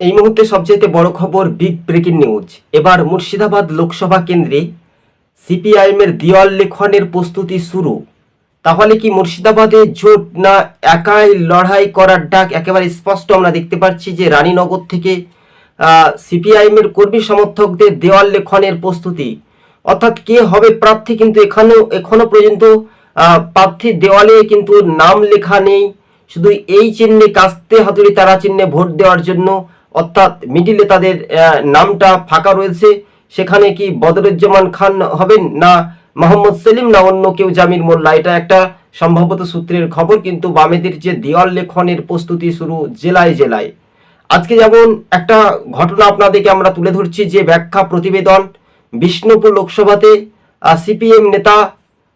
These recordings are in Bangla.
এই মুহূর্তে সবচেয়ে বড় খবর বিগ ব্রেকিং নিউজ এবার মুর্শিদাবাদ লোকসভা কেন্দ্রে সিপিআইএমের দেওয়াল লেখনের প্রস্তুতি শুরু। তাহলে কি মুর্শিদাবাদে জোট না একাই লড়াই করার ডাক একেবারে স্পষ্ট আমরা দেখতে পাচ্ছি যে রানীনগর থেকে সিপিআইএমের কর্মী সমর্থকদের দেওয়াল লেখনের প্রস্তুতি। অর্থাৎ কে হবে প্রার্থী কিন্তু এখানেও, এখনও পর্যন্ত প্রার্থীর দেওয়ালে কিন্তু নাম লেখা নেই। শুধু এই চিহ্নে কাস্তে হাতুড়ি তারা চিহ্নে ভোট দেওয়ার জন্য অর্থাৎ মিডিলে তাদের নামটা ফাঁকা রয়েছে। সেখানে কি বদরুজ্জামান খান হবেন না মোহাম্মদ সেলিম না অন্য কেউ? জামির মোল্লা এটা একটা সম্ভবত সূত্রের খবর কিন্তু বামেদের যে দেওয়াল লেখনের প্রস্তুতি শুরু জেলায় জেলায়। আজকে যেমন একটা ঘটনা আপনাদেরকে আমরা তুলে ধরছি যে ব্যাখ্যা প্রতিবেদন বিষ্ণুপুর লোকসভাতে সিপিএম নেতা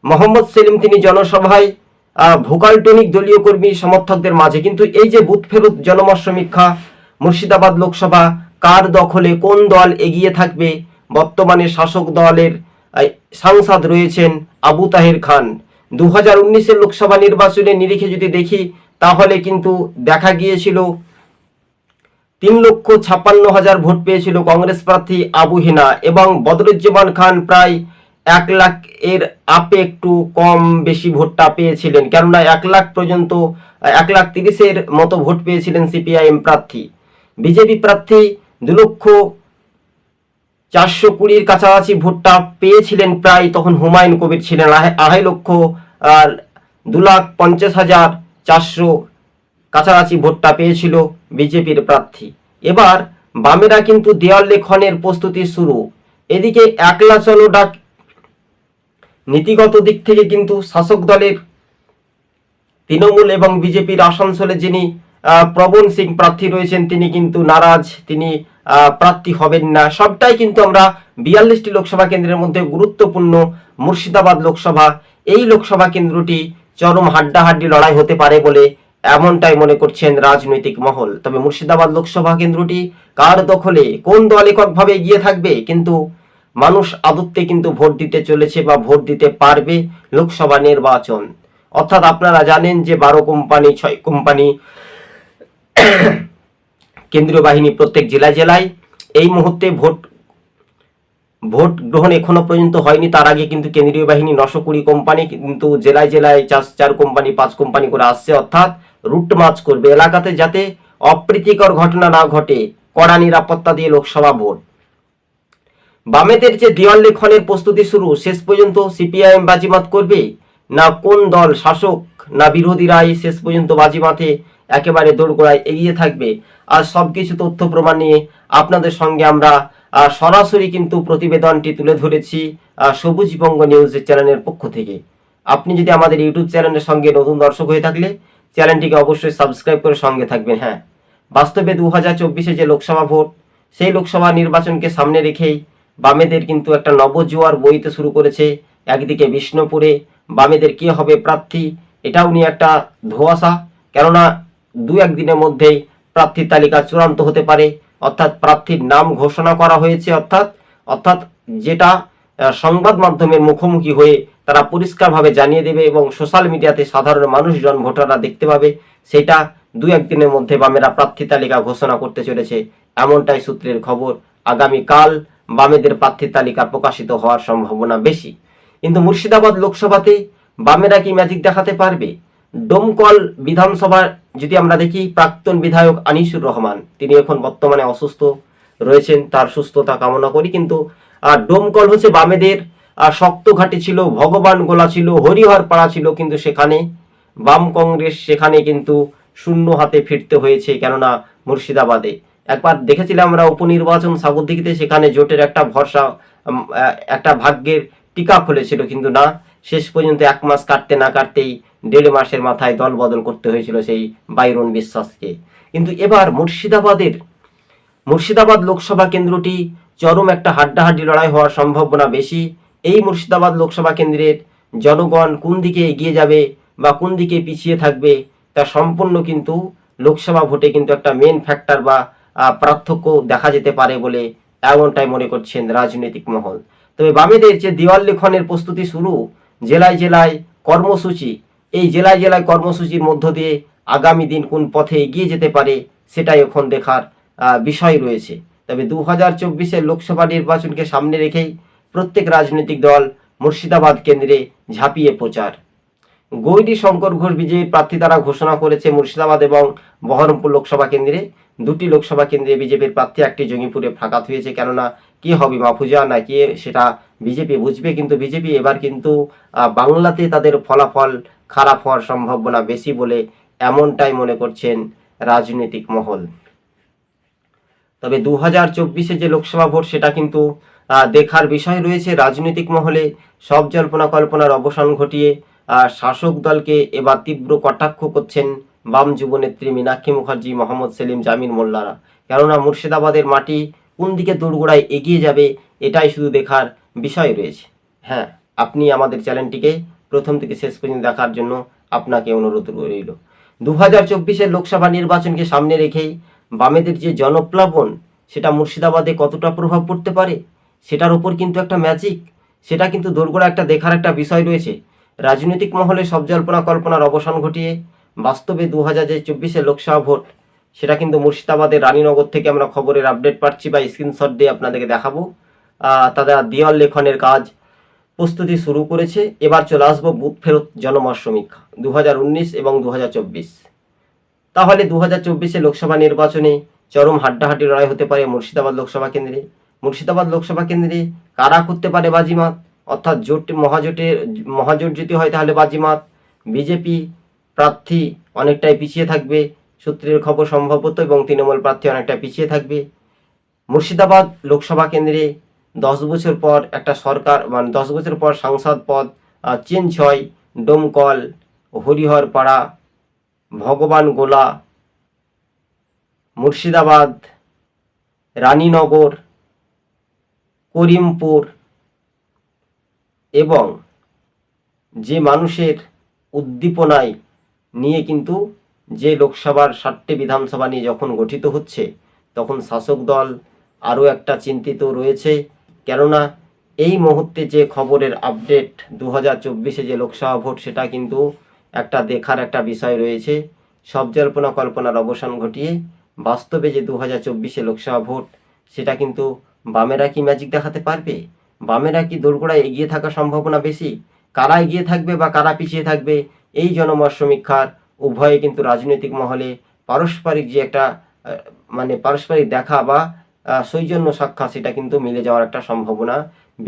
মোহাম্মদ সেলিম তিনি জনসভায় আহ, ভোকালটনিক দলীয় কর্মী সমর্থকদের মাঝে। কিন্তু এই যে বুথ ফেরত জনমত সমীক্ষা মুর্শিদাবাদ লোকসভা কার দখলে কোন দল এগিয়ে থাকবে? বর্তমানে শাসক দলের সাংসদ রয়েছেন আবু তাহের খান। দু হাজার উনিশের লোকসভা নির্বাচনের নিরিখে যদি দেখি, তাহলে কিন্তু দেখা গিয়েছিল তিন লক্ষ ছাপ্পান্ন হাজার ভোট পেয়েছিল কংগ্রেস প্রার্থী আবু হিনা এবং বদরুজ্জামান খান প্রায় এক লাখ এর আপে একটু কম বেশি ভোটটা পেয়েছিলেন। কেননা এক লাখ পর্যন্ত, এক লাখ তিরিশের মতো ভোট পেয়েছিলেন সিপিআইএম প্রার্থী। বিজেপি প্রার্থী দু লক্ষ চারশো কুড়ির কাছাকাছি ভোটটা পেয়েছিলেন প্রায়, তখন হুমায়ুন কবির ছিলেন আড়াই- লক্ষ আর দু লাখ পঞ্চাশ হাজার চারশো কাছাকাছি ভোটটা পেয়েছিল বিজেপির প্রার্থী। এবার বামেরা কিন্তু দেওয়াল লেখনের প্রস্তুতি শুরু। এদিকে একলা চলো ডাক নীতিগত দিক থেকে কিন্তু শাসক দলের তৃণমূল এবং বিজেপির আসানসোলে যিনি প্রবণ সিং প্রার্থী রয়েছেন, তিনি কিন্তু নারাজ, তিনি প্রার্থী হবেন না। সবটাই কিন্তু আমরা বিয়াল্লিশটি লোকসভা কেন্দ্রের মধ্যে গুরুত্বপূর্ণ মুর্শিদাবাদ লোকসভা। এই লোকসভা কেন্দ্রটি চরম হাড্ডাহাড্ডি লড়াই হতে পারে বলে এমনটাই মনে করছেন রাজনৈতিক মহল। তবে মুর্শিদাবাদ লোকসভা কেন্দ্রটি কার দখলে, কোন দল এককভাবে এগিয়ে থাকবে? কিন্তু মানুষ আদত্তে কিন্তু ভোট দিতে চলেছে বা ভোট দিতে পারবে লোকসভা নির্বাচন। অর্থাৎ আপনারা জানেন যে বারো কোম্পানি, ছয় কোম্পানি কেন্দ্রীয় বাহিনী প্রত্যেক জেলায় জেলায় এই মুহূর্তে ভোট ভোট গ্রহণ এখনও পর্যন্ত হয়নি। তার আগে কিন্তু কেন্দ্রীয় বাহিনী নশো কুড়ি কোম্পানি কিন্তু জেলায় জেলায় চার চার কোম্পানি, পাঁচ কোম্পানি করে আসছে। অর্থাৎ রুট মার্চ করবে এলাকাতে যাতে অপ্রীতিকর ঘটনা না ঘটে। কড়া নিরাপত্তা দিয়ে লোকসভা ভোট। বামেদের যে দেওয়াল লেখনের প্রস্তুতি শুরু, শেষ পর্যন্ত সিপিআইএম বাজিমাত করবে? না কোন দল শাসক, না বিরোধীরাই শেষ পর্যন্ত বাজিমাতে একেবারে দোরগোড়ায় এগিয়ে থাকবে। আর সবকিছু তথ্য প্রমাণ নিয়ে আপনাদের সঙ্গে আমরা সরাসরি কিন্তু প্রতিবেদনটি তুলে ধরেছি সবুজ বঙ্গ নিউজের চ্যানেলের পক্ষ থেকে। আপনি যদি আমাদের ইউটিউব চ্যানেলের সঙ্গে নতুন দর্শক হয়ে থাকলে চ্যানেলটিকে অবশ্যই সাবস্ক্রাইব করে সঙ্গে থাকবেন হ্যাঁ। বাস্তবে দু হাজার চব্বিশে যে লোকসভা ভোট, সেই লোকসভা নির্বাচনকে সামনে রেখেই বামেদের কিন্তু একটা নবজোয়ার বইতে শুরু করেছে একদিকে বিষ্ণুপুরে, বামেদের কে হবে প্রার্থী, এটাও নিয়ে একটা ধোয়াশা। কেননা দু একদিনের মধ্যেই প্রার্থীর তালিকা চূড়ান্ত হতে পারে। অর্থাৎ প্রার্থীর নাম ঘোষণা করা হয়েছে, অর্থাৎ অর্থাৎ যেটা সংবাদ মাধ্যমের মুখোমুখি হয়ে তারা পরিষ্কারভাবে জানিয়ে দেবে এবং সোশ্যাল মিডিয়াতে সাধারণ মানুষজন, ভোটাররা দেখতে পাবে। সেটা দু একদিনের মধ্যে বামেরা প্রার্থী তালিকা ঘোষণা করতে চলেছে। এমনটাই সূত্রের খবর। আগামীকাল বামেদের প্রার্থী তালিকা প্রকাশিত হওয়ার সম্ভাবনা বেশি। কিন্তু মুর্শিদাবাদ লোকসভাতে বামেরা কি ম্যাজিক দেখাতে পারবে? ডোমকল বিধানসভা যদি আমরা দেখি প্রাক্তন বিধায়ক আনিসুর রহমান তিনি এখন বর্তমানে অসুস্থ রয়েছেন তার সুস্থতা কামনা করি কিন্তু আহ, ডোমকল হচ্ছে বামেদের শক্ত ঘাটি ছিল ভগবান গোলা ছিল হরিহর পাড়া ছিল কিন্তু সেখানে বাম কংগ্রেস সেখানে কিন্তু শূন্য হাতে ফিরতে হয়েছে কেননা মুর্শিদাবাদে। একবার দেখেছিলাম আমরা উপনির্বাচন সাগরদিঘিতে সেখানে জোটের একটা ভরসা একটা ভাগ্যের টিকা খুলেছিল কিন্তু না শেষ পর্যন্ত এক মাস কাটতে না কাটতেই দেড় মাসের মাথায় দল বদল করতে হয়েছিল সেই বাইরন বিশ্বাসকে। কিন্তু এবার মুর্শিদাবাদের, মুর্শিদাবাদ লোকসভা কেন্দ্রটি চরম একটা হাড্ডাহাড্ডি লড়াই হওয়ার সম্ভাবনা বেশি। এই মুর্শিদাবাদ লোকসভা কেন্দ্রের জনগণ কোন দিকে এগিয়ে যাবে বা কোন দিকে পিছিয়ে থাকবে, তা সম্পূর্ণ কিন্তু লোকসভা ভোটে কিন্তু একটা মেন ফ্যাক্টর বা পার্থক্য দেখা যেতে পারে বলে এমনটাই মনে করছেন রাজনৈতিক মহল। তবে বামেদের যে দেওয়াল লেখনের প্রস্তুতি শুরু জেলায় জেলায় কর্মসূচি, এই জেলায় জেলায় কর্মসূচির মধ্য দিয়ে আগামী দিন কোন পথে এগিয়ে যেতে পারে সেটাই এখন দেখার বিষয় রয়েছে। তবে দু হাজার চব্বিশের লোকসভা নির্বাচনকে সামনে রেখেই প্রত্যেক রাজনৈতিক দল মুর্শিদাবাদ কেন্দ্রে ঝাঁপিয়ে প্রচার। গৌরী শঙ্কর ঘোষ বিজয়ীর প্রার্থী দ্বারা ঘোষণা করেছে মুর্শিদাবাদ এবং বহরমপুর লোকসভা কেন্দ্রে। দুটি লোকসভা কেন্দ্রে বিজেপির প্রার্থী একটি জঙ্গিপুরে ফাঁকা হয়েছে। কেননা, কি হবে মাহফুজা না কি, সেটা বিজেপি বুঝবে। কিন্তু বিজেপি এবার কিন্তু বাংলাতে তাদের ফলাফল খারাপ হওয়ার সম্ভাবনা বেশি বলে এমনটাই মনে করছেন রাজনৈতিক মহল। তবে দু হাজার চব্বিশে যে লোকসভা ভোট, সেটা কিন্তু দেখার বিষয় রয়েছে। রাজনৈতিক মহলে সব জল্পনা কল্পনার অবসান ঘটিয়ে শাসক দলকে এবার তীব্র কটাক্ষ করছেন বাম যুবনেত্রী মীনাক্ষী মুখার্জি, মোহাম্মদ সেলিম জামিন মোল্লারা। কেননা মুর্শিদাবাদের মাটি কোন দিকে দোরগোড়ায় এগিয়ে যাবে, এটাই শুধু দেখার বিষয় রয়েছে। হ্যাঁ আপনি আমাদের চ্যানেলটিকে প্রথম থেকে শেষ পর্যন্ত দেখার জন্য আপনাকে অনুরোধ রইল। দু হাজার চব্বিশের লোকসভা নির্বাচনকে সামনে রেখেই বামেদের যে জনপ্লাবন, সেটা মুর্শিদাবাদে কতটা প্রভাব পড়তে পারে, সেটার উপর কিন্তু একটা ম্যাজিক সেটা কিন্তু দোরগোড়া একটা দেখার একটা বিষয় রয়েছে। রাজনৈতিক মহলে সব জল্পনা কল্পনার অবসান ঘটিয়ে বাস্তবে দু হাজার যে চব্বিশে লোকসভা ভোট, সেটা কিন্তু মুর্শিদাবাদের রানীনগর থেকে আমরা খবরের আপডেট পাচ্ছি বা স্ক্রিনশট দিয়ে আপনাদেরকে দেখাবো। তারা দেওয়াল লেখনের কাজ প্রস্তুতি শুরু করেছে। এবার চলে আসব বুথ ফেরত জনমত সমীক্ষা দু হাজার উনিশ এবং দু হাজার চব্বিশ। তাহলে দু হাজার চব্বিশে লোকসভা নির্বাচনে চরম হাড্ডাহাড্ডি লড়াই হতে পারে মুর্শিদাবাদ লোকসভা কেন্দ্রে। মুর্শিদাবাদ লোকসভা কেন্দ্রে কারা করতে পারে বাজিমাত? অর্থাৎ জোট মহাজোটের, মহাজোট যদি হয় তাহলে বাজিমাত, বিজেপি প্রার্থী অনেকটাই পিছিয়ে থাকবে, সূত্রের খবর সম্ভবত, এবং তৃণমূল প্রার্থী অনেকটা পিছিয়ে থাকবে। মুর্শিদাবাদ লোকসভা কেন্দ্রে দশ বছর পর একটা সরকার মানে দশ বছর পর সাংসদ পদ চেঞ্জ হয়, ডোমকল, হরিহরপাড়া, ভগবান গোলা, মুর্শিদাবাদ, রানীনগর, করিমপুর এবং যে মানুষের উদ্দীপনায় নিয়ে কিন্তু যে লোকসভার ষাটটি বিধানসভা নিয়ে যখন গঠিত হচ্ছে, তখন শাসক দল আরও একটা চিন্তিত রয়েছে। কেননা এই মুহূর্তে যে খবরের আপডেট দু হাজার চব্বিশে যে লোকসভা ভোট, সেটা কিন্তু একটা দেখার একটা বিষয় রয়েছে। সব জল্পনা কল্পনার অবসান ঘটিয়ে বাস্তবে যে দু হাজার চব্বিশে লোকসভা ভোট, সেটা কিন্তু বামেরা কি ম্যাজিক দেখাতে পারবে? বামেরা কি দোরগোড়ায় এগিয়ে থাকার সম্ভাবনা বেশি? কারা এগিয়ে থাকবে বা কারা পিছিয়ে থাকবে? এই জনমত সমীক্ষার উভয়ে কিন্তু রাজনৈতিক মহলে পারস্পরিক যে একটা মানে পারস্পরিক দেখা বা সৌজন্য সাক্ষাৎ, সেটা কিন্তু মিলে যাওয়ার একটা সম্ভাবনা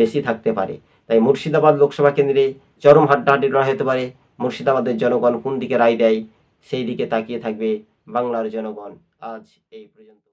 বেশি থাকতে পারে। তাই মুর্শিদাবাদ লোকসভা কেন্দ্রে চরম হাড্ডাহাড্ডি লড়াই হতে পারে। মুর্শিদাবাদের জনগণ কোন দিকে রায় দেয়, সেই দিকে তাকিয়ে থাকবে বাংলার জনগণ আজ এই পর্যন্ত।